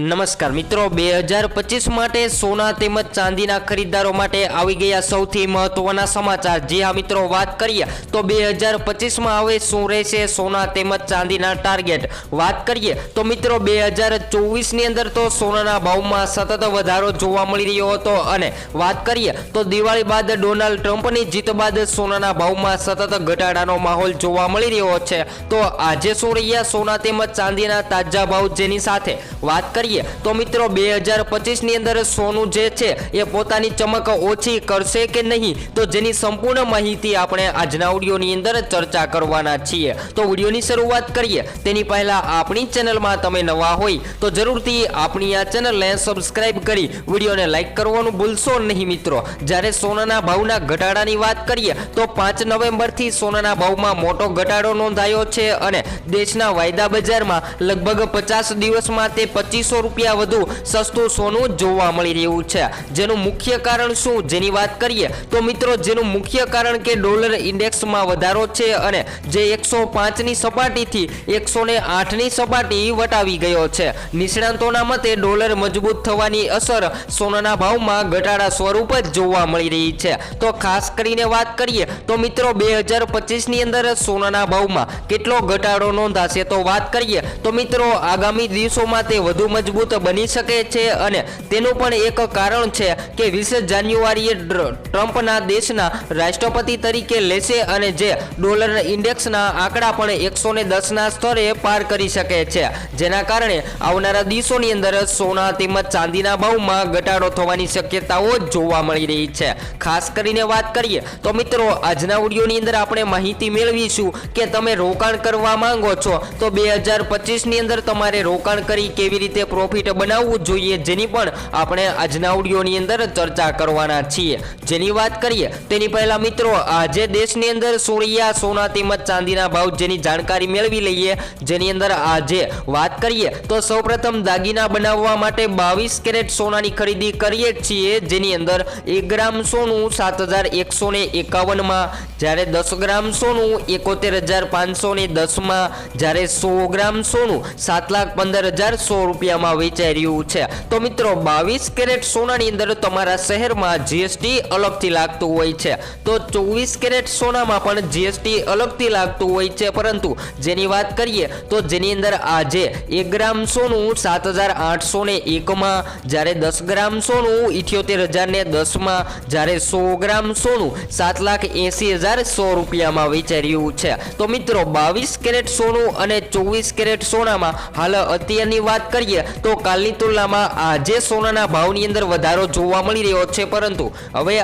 નમસ્કાર મિત્રો, બે હજાર પચીસ માટે સોના તેમજ ચાંદીના ખરીદદારો માટે આવી ગયા સૌથી મહત્વના સમાચાર. જે હા મિત્રો, વાત કરીએ તો બે હજાર પચીસમાં હવે શું રહેશે સોના તેમજ ચાંદીના ટાર્ગેટ? વાત કરીએ તો મિત્રો, બે હજાર ચોવીસની અંદર તો સોનાના ભાવમાં સતત વધારો જોવા મળી રહ્યો હતો અને વાત કરીએ તો દિવાળી બાદ ડોનાલ્ડ ટ્રમ્પની જીત બાદ સોનાના ભાવમાં સતત ઘટાડાનો માહોલ જોવા મળી રહ્યો છે. તો આજે શું રહ્યા સોના તેમજ ચાંદીના તાજા ભાવ જેની સાથે? વાત કરીએ તો મિત્રો, બે હજાર પચીસની અંદર સોનું જે છે, એ પોતાની ચમક ઓછી કરશે કે નહીં? તો જેની સંપૂર્ણ માહિતી આપણે આજના ઓડિયોની અંદર ચર્ચા કરવાના છીએ. તો ઓડિયોની શરૂઆત કરીએ. તેની પહેલા આપણી ચેનલમાં તમે નવા હોય, તો જરૂરથી આપણી આ ચેનલને સબસ્ક્રાઈબ કરી વિડીયોને લાઈક કરવાનું ભૂલશો નહીં મિત્રો. જ્યારે સોનાના ભાવના ઘટાડાની વાત કરીએ, તો પાંચ નવેમ્બરથી સોનાના ભાવમાં મોટો ઘટાડો નોંધાયો છે અને દેશના વાયદા બજારમાં લગભગ પચાસ દિવસમાં તે પચીસો રૂપિયા વધુ સસ્તું સોનું જોવા મળી રહ્યું છે. જેનું મુખ્ય કારણ શું? જેની વાત કરીએ તો મિત્રો, જેનું મુખ્ય કારણ કે ડોલર ઇન્ડેક્સમાં વધારો છે અને જે એકસો પાંચની સપાટીથી એકસો ને આઠની સપાટી વટાવી ગયો છે. નિષ્ણાંતોના મતે ડોલર મજબૂત થવાની અસર સોનાના ભાવમાં ઘટાડા સ્વરૂપ જ જોવા મળી રહી છે. તો ખાસ કરીને વાત કરીએ તો મિત્રો, બે હજાર પચીસની અંદર સોનાના ભાવમાં કેટલો ઘટાડો નોંધાશે તો વાત કરીએ તો મિત્રો, આગામી દિવસોમાં તે વધુ મજબૂત બની શકે છે અને તેનું પણ એક કારણ છે કે વીસ જાન્યુઆરીએ ટ્રમ્પના દેશના રાષ્ટ્રપતિ તરીકે લેશે અને જે ડોલર ઇન્ડેક્સના આંકડા પણ એકસો ને દસના સ્તરે પાર કરી શકે છે. જેના કારણે આવનારા દિવસોની અંદર સોના તેમજ ચાંદીના ભાવમાં ઘટાડો થવાની શક્યતાઓ જોવા મળી રહી છે. ખાસ કરીને વાત કરીએ તો મિત્રો, આજના વિડીયોની અંદર આપણે માહિતી મેળવીશું કે તમે રોકાણ કરવા માંગો છો તો બે હજાર પચીસની અંદર તમારે રોકાણ કરી કેવી રીતે પ્રોફિટ બનાવવું જોઈએ, જેની પણ આપણે આજના ઓડિયોની અંદર ચર્ચા કરવાના છીએ. જેની વાત કરીએ, તેની પહેલા મિત્રો, આજે દેશની અંદર સોળિયા, સોના તેમજ ચાંદીના ભાવ જેની જાણકારી મેળવી લઈએ. જેની અંદર આજે વાત કરીએ, તો સૌપ્રથમ દાગીના બનાવવા માટે બાવીસ કેરેટ સોનાની ખરીદી કરીએ છીએ, જેની અંદર એક ગ્રામ સોનું સાત હજાર એકસો ને એકાવનમાં, જ્યારે દસ ગ્રામ સોનું એકોતેર હજાર પાંચસો ને દસમાં, જ્યારે સો ગ્રામ સોનું સાત લાખ પંદર હજાર સો રૂપિયામાં વેચાઈ રહ્યું છે. તો મિત્રો, બાવીસ કેરેટ સોનાની અંદર તમારા શહેરમાં જીએસટી અલગથી લાગતું હોય છે. તો ચોવીસ કેરેટ સોનામાં પણ જીએસટી અલગથી લાગતું હોય છે. પરંતુ જેની વાત કરીએ, તો જેની અંદર આજે એક ગ્રામ સોનું સાત હજાર આઠસો ને એકમાં, જ્યારે દસ ગ્રામ સોનું ઇઠ્યોતેર હજાર ને દસમાં, જ્યારે સો ગ્રામ સોનું સાત લાખ એંસી હજાર સો રૂપિયામાં વેચાઈ છે. તો મિત્રો, બાવીસ કેરેટ સોનું અને ચોવીસ કેરેટ સોનામાં હાલ અત્યારની વાત કરીએ તો કાલની તુલનામાં આજે સોનાના ભાવની અંદર વધારો જોવા મળી રહ્યો છે પરંતુ હવે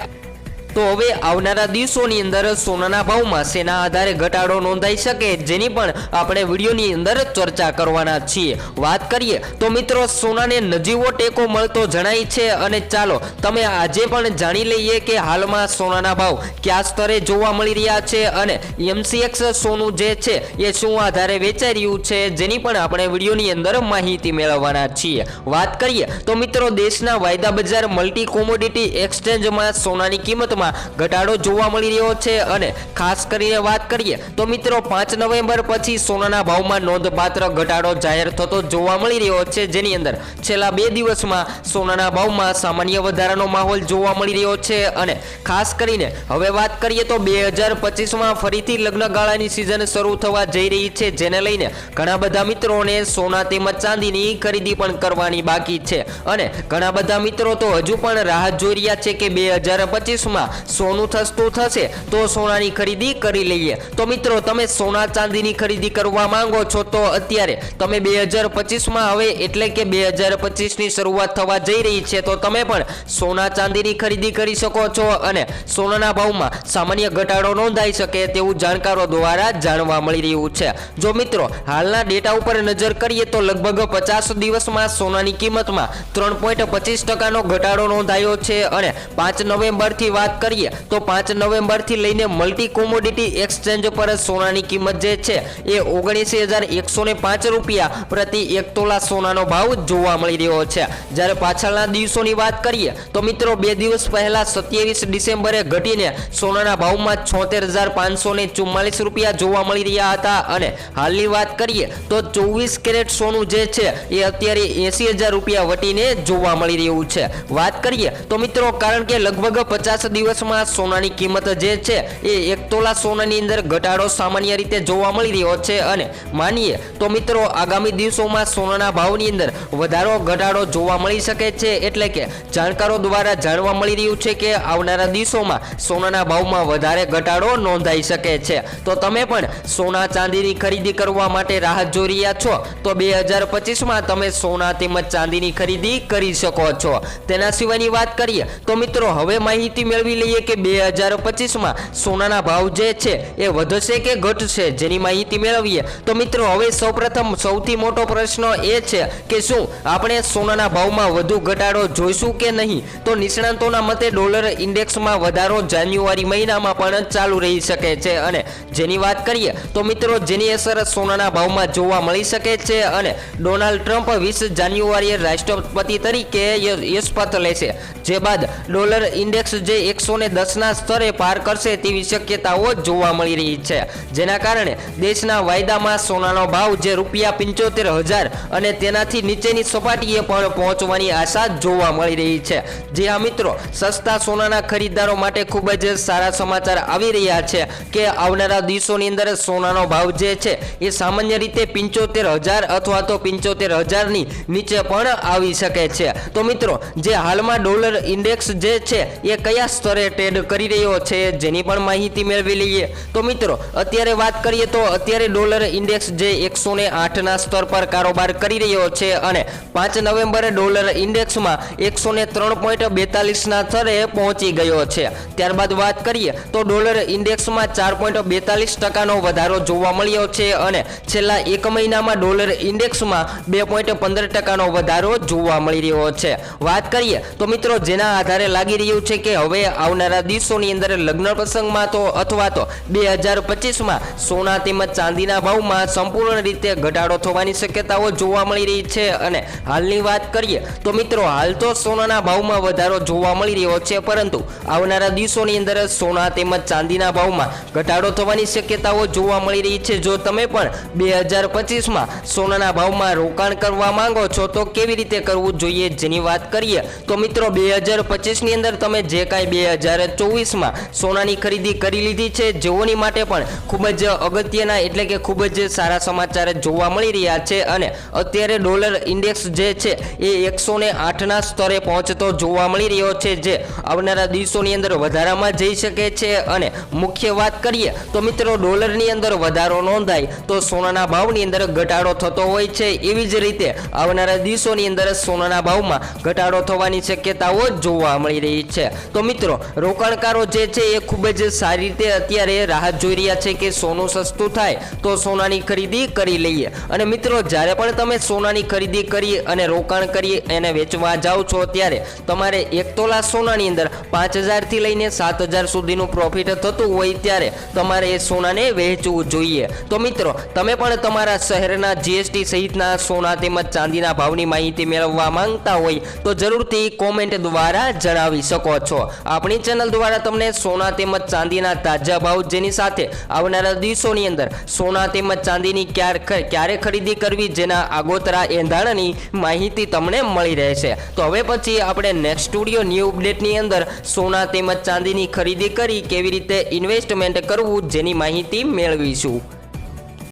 તો હવે આવનારા દિવસોની અંદર સોનાના ભાવમાં શેના આધારે ઘટાડો નોંધાઈ શકે જેની પણ આપણે વિડીયોની અંદર ચર્ચા કરવાના છીએ. વાત કરીએ તો મિત્રો, સોનાને નજીવો ટેકો મળતો જણાય છે અને ચાલો તમે આજે પણ જાણી લઈએ કે હાલમાં સોનાના ભાવ કયા સ્તરે જોવા મળી રહ્યા છે અને એમસીએક્સ સોનું જે છે એ શું આધારે વેચાઈ રહ્યું છે જેની પણ આપણે વિડીયોની અંદર માહિતી મેળવવાના છીએ. વાત કરીએ તો મિત્રો, દેશના વાયદા બજાર મલ્ટી કોમોડિટી એક્સચેન્જમાં સોનાની કિંમતમાં ઘટાડો જોવા મળી રહ્યો છે અને ખાસ કરીને વાત કરીએ તો મિત્રો પાંચ નવેમ્બર પછી સોનાના ભાવમાં નોંધપાત્ર ઘટાડો જાહેર થતો જોવા મળી રહ્યો છે. જેની અંદર છેલ્લા બે દિવસમાં સોનાના ભાવમાં સામાન્ય વધારાનો માહોલ જોવા મળી રહ્યો છે અને ખાસ કરીને હવે વાત કરીએ તો બે હજાર પચીસમાં ફરીથી લગ્નગાળાની સિઝન શરૂ થવા જઈ રહી છે. જેને લઈને ઘણા બધા મિત્રોને સોના તેમજ ચાંદીની ખરીદી પણ કરવાની બાકી છે. અને ઘણા બધા મિત્રો તો હજુ પણ રાહ જોઈ રહ્યા છે કે બે હજાર પચીસમાં સોનું સસ્તું થશે, તો સોનાની ખરીદી કરી લઈએ. તો મિત્રો, તમે સોના ચાંદીની ખરીદી કરવા માંગો છો તો અત્યારે તમે બે હજાર પચીસમાં હવે એટલે કે બે હજાર પચીસની શરૂઆત થવા જઈ રહી છે, તો તમે પણ સોના ચાંદીની ખરીદી કરી શકો છો અને સોનાના ભાવમાં સામાન્ય ઘટાડો નોંધાઈ શકે તેવું જાણકારો દ્વારા જાણવા મળી રહ્યું છે. જો મિત્રો, હાલના ડેટા ઉપર નજર કરીએ તો લગભગ પચાસ દિવસમાં સોનાની કિંમતમાં ત્રણ પોઈન્ટ પચીસ ટકાનો ઘટાડો નોંધાયો છે અને પાંચ નવેમ્બરથી વાત કરીએ તો પાંચ નવેમ્બરથી લઈને મલ્ટી કોમોડિટી એક્સચેન્જ પર સોનાની કિંમત જે છે એ ઓગણીસી હજાર એકસો ને પાંચ રૂપિયા પ્રતિ એક તોલા સોનાનો ભાવ જોવા મળી રહ્યો છે. જ્યારે પાછળના દિવસોની વાત કરીએ તો મિત્રો બે દિવસ પહેલા સત્યાવીસ ડિસેમ્બરે ઘટીને સોનાના ભાવમાં છોતેર હજાર પાંચસો ને ચુમ્માલીસ રૂપિયા જોવા મળી રહ્યા હતા. અને હાલની વાત કરીએ તો ચોવીસ કેરેટ સોનું જે છે એ અત્યારે એસી હજાર રૂપિયા વટીને જોવા મળી રહ્યું છે. વાત કરીએ તો મિત્રો કારણ કે લગભગ પચાસ દિવસમાં સોનાની કિંમત જે છે એ એક તોલા સોનાની અંદર ઘટાડો સામાન્ય રીતે જોવા મળી રહ્યો છે અને માનીએ તો મિત્રો આગામી દિવસોમાં સોનાના ભાવની અંદર વધારો ઘટાડો જોવા મળી શકે છે એટલે કે જાણકારો દ્વારા જાણવા મળી રહ્યું છે કે આવનારા દિવસોમાં સોનાના ભાવમાં વધારે ઘટાડો નોંધાઈ શકે છે. તો તમે પણ સોના ચાંદીની ખરીદી કરવા માટે રાહ જોઈ રહ્યા છો? તો બે હજાર પચીસમાં તમે સોના તેમજ ચાંદીની ખરીદી કરી શકો છો. તેના સિવાયની વાત કરીએ તો મિત્રો હવે માહિતી મેળવી લઈએ કે બે હજાર પચીસમાં સોનાના ભાવ જે છે એ વધશે કે ઘટશે જેની માહિતી મેળવીએ. તો મિત્રો, હવે સૌપ્રથમ સૌથી મોટો પ્રશ્ન એ છે કે શું આપણે સોનાના ભાવમાં વધુ ઘટાડો જોઈશું કે નહીં? તો નિષ્ણાંતોના મતે ડોલર ઇન્ડેક્સમાં વધારો જાન્યુઆરી મહિનામાં પણ ચાલુ રહી શકે છે. અને જેની વાત કરીએ, તો મિત્રો, જેની અસર સોનાના ભાવમાં જોવા મળી શકે છે અને ડોનાલ્ડ ટ્રમ્પ વીસ જાન્યુઆરીએ રાષ્ટ્રપતિ તરીકે યશપથ શપથ લેશે. જે બાદ ડોલર ઇન્ડેક્સ જે એકસો ને દસના સ્તરે પાર કરશે તેવી શક્યતાઓ જોવા મળી રહી છે. જેના કારણે દેશના વાયદામાં સોનાનો ભાવ જે રૂપિયા પંચોતેર હજાર અને તેનાથી નીચેની સપાટીએ પણ પહોંચવાની આશા જોવા મળી રહી છે. જે આ મિત્રો, સસ્તા સોનાના ખરીદદારો માટે ખૂબ જ સારા સમાચાર આવી રહ્યા છે કે આવનારા દિવસોની અંદર સોનાનો ભાવ જે છે એ સામાન્ય રીતે પંચોતેર હજાર અથવા તો પંચોતેર હજારની નીચે પણ આવી શકે છે. તો મિત્રો, જે હાલમાં ડોલર ઇન્ડેક્સ જે છે એ કયા સ્તરે ટ્રેડ કરી રહ્યો છે, જેની પણ માહિતી મેળવી લઈએ. તો મિત્રો, અત્યારે વાત કરીએ તો અત્યારે ડોલર ઇન્ડેક્સ જે એકસો ને આઠના સ્તર પર કારોબાર કરી રહ્યો છે અને પાંચ નવેમ્બરે ડોલર ઇન્ડેક્સમાં એકસો ને ત્રણ પોઈન્ટ બેતાલીસના સ્તરે પહોંચી ગયો છે. ત્યારબાદ વાત કરીએ તો ડોલર ઇન્ડેક્સમાં ચાર પોઈન્ટ બેતાલીસ ટકાનો વધારો જોવા મળ્યો છે અને છેલ્લા એક મહિનામાં ડોલર ઇન્ડેક્સમાં બે પોઈન્ટ પંદર ટકાનો વધારો જોવા મળી રહ્યો છે. વાત કરીએ તો મિત્રો, જેના આધારે લાગી રહ્યું છે કે હવે આવનારા દિવસોની અંદર લગ્ન પ્રસંગમાં તો અથવા તો બે હજાર પચીસમાં સોના તેમજ ચાંદીના ભાવમાં સંપૂર્ણ રીતે ઘટાડો થવાની શક્યતાઓ જોવા મળી રહી છે. અને હાલની વાત કરીએ તો મિત્રો, હાલ તો સોનાના ભાવમાં વધારો જોવા મળી રહ્યો છે, પરંતુ આવનારા દિવસોની અંદર સોના તેમજ ચાંદીના ભાવમાં ઘટાડો થવાની શક્યતાઓ જોવા મળી રહી છે. જો તમે પણ બે હજાર પચીસમાં સોનાના ભાવમાં રોકાણ કરવા માંગો છો, તો કેવી રીતે કરવું જોઈએ જેની વાત કરીએ તો મિત્રો, બે હજાર પચીસની અંદર તમે જે કાંઈ બે હજાર ચોવીસમાં સોનાની ખરીદી કરી લીધી છે. જેઓની માટે પણ ખૂબ જ અગત્યના એટલે કે ખૂબ જ સારા સમાચાર જોવા મળી રહ્યા છે અને અત્યારે ડોલર ઇન્ડેક્સ જે છે એ એકસો ને આઠના સ્તરે પહોંચતો જોવા મળી રહ્યો છે, જે આવનારા દિવસોની અંદર વધારામાં જઈ શકે છે. અને મુખ્ય વાત કરીએ તો મિત્રો ડોલરની અંદર વધારો નોંધાય તો સોનાના ભાવની અંદર ઘટાડો થતો હોય છે. એવી જ રીતે આવનારા દિવસોની અંદર સોનાના ભાવમાં ઘટાડો થવાની શક્યતાઓ જોવા મળી રહી છે. તો મિત્રો રોકાણકારો જે છે એ ખૂબ જ સારી રીતે અત્યારે રાહત જોઈ રહ્યા છે કે સોનું સસ્તું થાય તો સોનાની ખરીદી કરી લઈએ. અને મિત્રો, જ્યારે પણ તમે સોનાની ખરીદી કરી અને રોકાણ કરી એને વેચવા જાઓ છો ત્યારે તમારે એક તોલા સોનાની અંદર પાંચ હજારથી લઈને સાત હજાર સુધીનું પ્રોફિટ થતું હોય ત્યારે તમારે એ સોનાને વહેંચવું જોઈએ. તો મિત્રો, તમે પણ તમારા શહેરના જીએસટી સહિતના સોના તેમજ ચાંદીના ભાવની માહિતી મેળવવા માંગતા હોય તો જરૂરથી કોમેન્ટ દ્વારા જણાવી શકો છો. આપણી ચેનલ દ્વારા તમને સોના તેમજ ચાંદીના તાજા ભાવ જેની સાથે આવનારા દિવસોની અંદર સોના તેમજ ચાંદીની ક્યારે ક્યારે ખરીદી કરવી જેના આગોતરા એંધાણની માહિતી તમને મળી રહેશે. તો હવે પછી આપણે નેક્સ્ટ સ્ટુડિયો ન્યૂ અપડેટની અંદર સોના તેમજ ચાંદીની ખરીદી કરી કેવી રીતે ઇન્વેસ્ટમેન્ટ કરવું જેની માહિતી મેળવીશું.